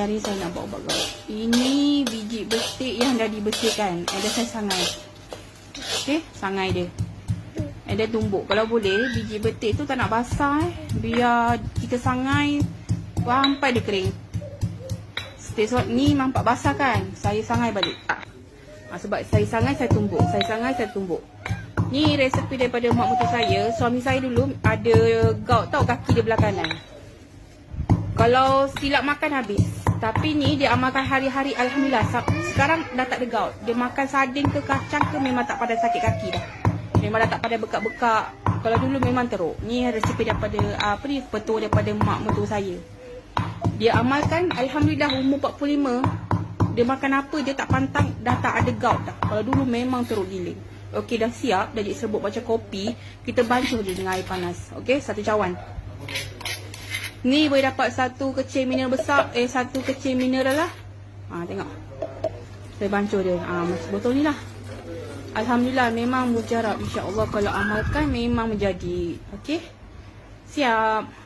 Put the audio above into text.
hari ni saya nak ubat gout. Ini biji betik yang dah dibersihkan. Ada saya sangai. Okey, sangai dia. And then tumbuk. Kalau boleh, biji betik tu tak nak basah eh. Biar kita sangai sampai dia kering. Sebab ni nampak basah kan? Saya sangai balik. Ha, sebab saya sangai, saya tumbuk. Saya sangai, saya tumbuk. Ni resepi daripada mak mertua saya. Suami saya dulu ada gout tau kaki dia belah kanan. Kalau silap makan habis. Tapi ni dia amalkan hari-hari Alhamdulillah. Sekarang dah tak ada gout. Dia makan sardin ke kacang ke memang tak pada sakit kaki dah. Memang dah tak pada bekak-bekak. Kalau dulu memang teruk. Ni resepi daripada apa ni petua daripada mak mertua saya. Dia amalkan Alhamdulillah umur 45 Dia makan apa dia tak pantang Dah tak ada gout dah Kalau dulu memang teruk gila Okey dah siap Dah jadi serbuk macam kopi Kita bancuh je dengan air panas Okey satu cawan Ni boleh dapat satu kecil mineral besar. Eh satu kecil mineral lah. Ha, Tengok. Saya bancuh dia. Ha, botol ni lah. Alhamdulillah memang mujarab. InsyaAllah kalau amalkan memang menjadi. Okey? Siap